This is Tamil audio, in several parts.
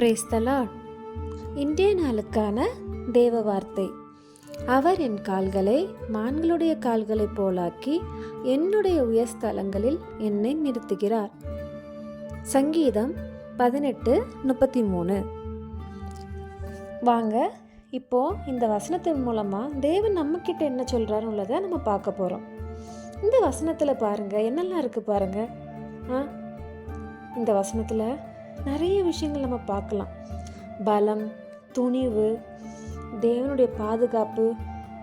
பிரேஸ்தலா இன்றைய நாளுக்கான தேவ வார்த்தை அவர் என் கால்களை மான்களுடைய கால்களைப் போலாக்கி என்னுடைய உயர்ஸ்தலங்களில் என்னை நிறுத்துகிறார். சங்கீதம் பதினெட்டு முப்பத்தி மூணு வாங்க இப்போ இந்த வசனத்தின் மூலமாக தேவன் நம்மக்கிட்ட என்ன சொல்கிறாருன்னு உள்ளதை நம்ம பார்க்க போகிறோம் இந்த வசனத்தில் பாருங்க என்னெல்லாம் இருக்குது பாருங்க. ஆ இந்த வசனத்தில் நிறைய விஷயங்கள் நம்ம பார்க்கலாம். பலம் துணிவு தேவனுடைய பாதுகாப்பு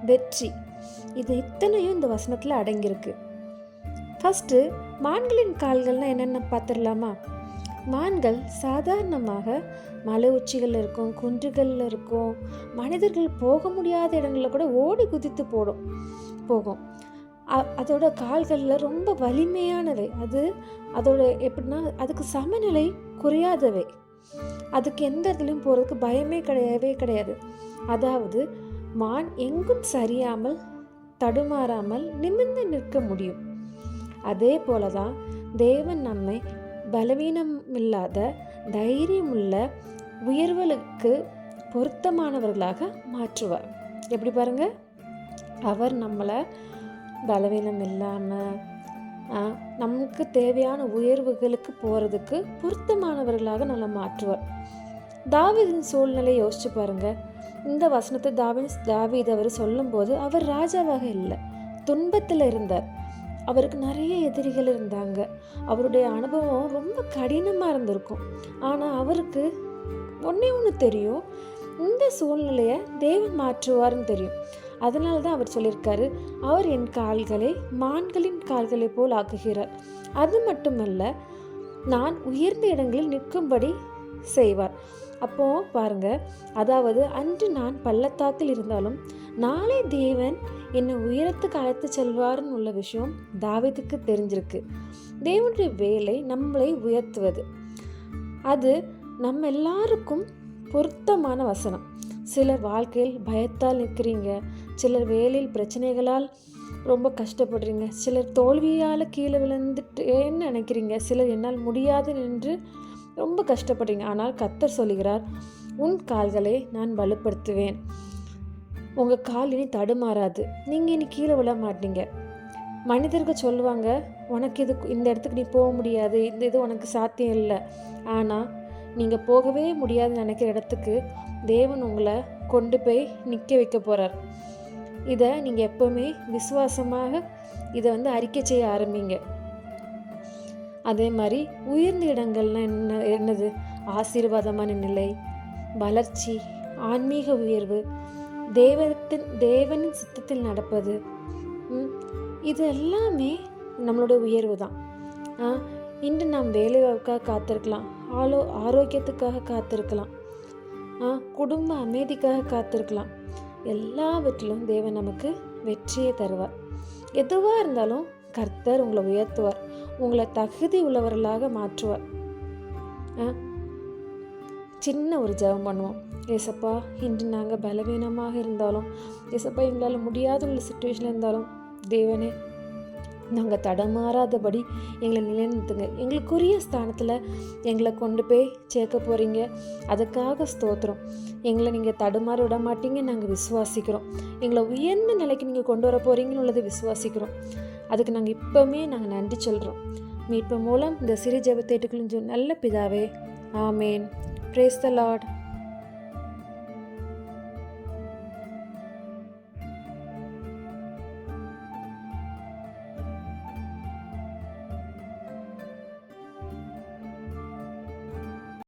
வெற்றி. இது இத்தனையும் இந்த வசனத்தில் அடங்கியிருக்கு. ஃபஸ்ட்டு மான்களின் கால்கள்லாம் என்னென்ன பார்த்துடலாமா? மான்கள் சாதாரணமாக மலை உச்சிகளில் இருக்கும் குன்றுகளில் இருக்கும் மனிதர்கள் போக முடியாத இடங்களில் கூட ஓடி குதித்து போடும் போகும். அதோட கால்களில் ரொம்ப வலிமையானவை. அது அதோட எப்படின்னா அதுக்கு சமநிலை குறையாதவை. அதுக்கு எந்த இடத்துலையும் போகிறதுக்கு பயமே கிடையவே கிடையாது. அதாவது மான் எங்கும் சரியாமல் தடுமாறாமல் நிமிர்ந்து நிற்க முடியும். அதே போல தான் தேவன் நம்மை பலவீனம் இல்லாத தைரியமுள்ள உயர்வுகளுக்கு பொருத்தமானவர்களாக மாற்றுவார். எப்படி பாருங்க? அவர் நம்மளை பலவீனம் இல்லாமல் நமக்கு தேவையான உயர்வுகளுக்கு போகிறதுக்கு பொருத்தமானவர்களாக நல்லா மாற்றுவார். தாவிதின் சூழ்நிலையை யோசிச்சு பாருங்க. இந்த வசனத்தை தாவின் தாவித் அவர் சொல்லும்போது அவர் ராஜாவாக இல்லை. துன்பத்தில் இருந்தார். அவருக்கு நிறைய எதிரிகள் இருந்தாங்க. அவருடைய அனுபவம் ரொம்ப கடினமாக இருந்திருக்கும். ஆனால் அவருக்கு ஒன்றே ஒன்று தெரியும். இந்த சூழ்நிலையை தேவன் மாற்றுவார்னு தெரியும். அதனால தான் அவர் சொல்லியிருக்காரு அவர் என் கால்களை மான்களின் கால்களை போல் ஆக்குகிறார். அது மட்டுமல்ல நான் உயர்ந்த இடங்களில் நிற்கும்படி செய்வார். அப்போ பாருங்க அதாவது அன்று நான் பள்ளத்தாக்கில் இருந்தாலும் நாளை தேவன் என்னை உயரத்துக்கு அழைத்து செல்வார்னு உள்ள விஷயம் தாவீதுக்கு தெரிஞ்சிருக்கு. தேவனுடைய வேலை நம்மளை உயர்த்துவது. அது நம்ம எல்லாருக்கும் பொருத்தமான வசனம். சிலர் வாழ்க்கையில் பயத்தால் நிற்கிறீங்க. சிலர் வேலையில் பிரச்சனைகளால் ரொம்ப கஷ்டப்படுறீங்க. சிலர் தோல்வியால் கீழே விழுந்துட்டேன்னு நினைக்கிறீங்க? சிலர் என்னால் முடியாது என்று ரொம்ப கஷ்டப்படுறீங்க. ஆனால் கத்தர் சொல்லுகிறார் உன் கால்களை நான் வலுப்படுத்துவேன். உங்கள் கால் இனி தடுமாறாது. நீங்கள் இனி கீழே விழ மாட்டீங்க. மனிதர்கள் சொல்லுவாங்க உனக்கு இது இந்த இடத்துக்கு நீ போக முடியாது. இந்த இது உனக்கு சாத்தியம் இல்லை. ஆனால் நீங்கள் போகவே முடியாதுன்னு நினைக்கிற இடத்துக்கு தேவன் உங்களை கொண்டு போய் நிற்க வைக்க போகிறார் இதை நீங்கள் எப்போவுமே விசுவாசமாக இதை வந்து அறிக்கை செய்ய ஆரம்பிங்க. அதே மாதிரி உயர்ந்த இடங்கள்னா என்ன என்னது? ஆசீர்வாதமான நிலை வளர்ச்சி ஆன்மீக உயர்வு தேவத்தின் தேவனின் சித்தத்தில் நடப்பது ம், இது எல்லாமே நம்மளோட உயர்வு தான். இன்று நாம் வேலைவாய்க்காக காத்திருக்கலாம். ஆலோ ஆரோக்கியத்துக்காக காத்திருக்கலாம். ஆ, குடும்ப அமைதிக்காக காத்திருக்கலாம். எல்லாவற்றிலும் தேவன் நமக்கு வெற்றியை தருவார். எதுவாக இருந்தாலும் கர்த்தர் உங்களை உயர்த்துவார். உங்களை தகுதி உள்ளவர்களாக மாற்றுவார். ஆ, சின்ன ஒரு ஜெபம் பண்ணுவோம். ஏசப்பா இன்று நாங்கள் பலவீனமாக இருந்தாலும் ஏசப்பா எங்களால் முடியாத உள்ள சுச்சுவேஷனில் இருந்தாலும் தேவனே நாங்கள் தடமாறாதபடி எங்களை நிலைநிறுத்துங்க. எங்களுக்குரிய ஸ்தானத்தில் எங்களை கொண்டு போய் சேர்க்க போகிறீங்க அதுக்காக ஸ்தோத்திரம். எங்களை நீங்கள் தடுமாற விட மாட்டீங்க நாங்கள் விசுவாசிக்கிறோம். எங்களை உயர்ந்த நிலைக்கு நீங்கள் கொண்டு வர போகிறீங்கன்னு உள்ளதை விசுவாசிக்கிறோம். அதுக்கு நாங்கள் இப்போவுமே நாங்கள் நன்றி சொல்கிறோம் மீட்பு மூலம் இந்த சிறு ஜெபத்தேட்டுக்குள்ள நல்ல பிதாவே ஆமேன். பிரேஸ் த லார்ட்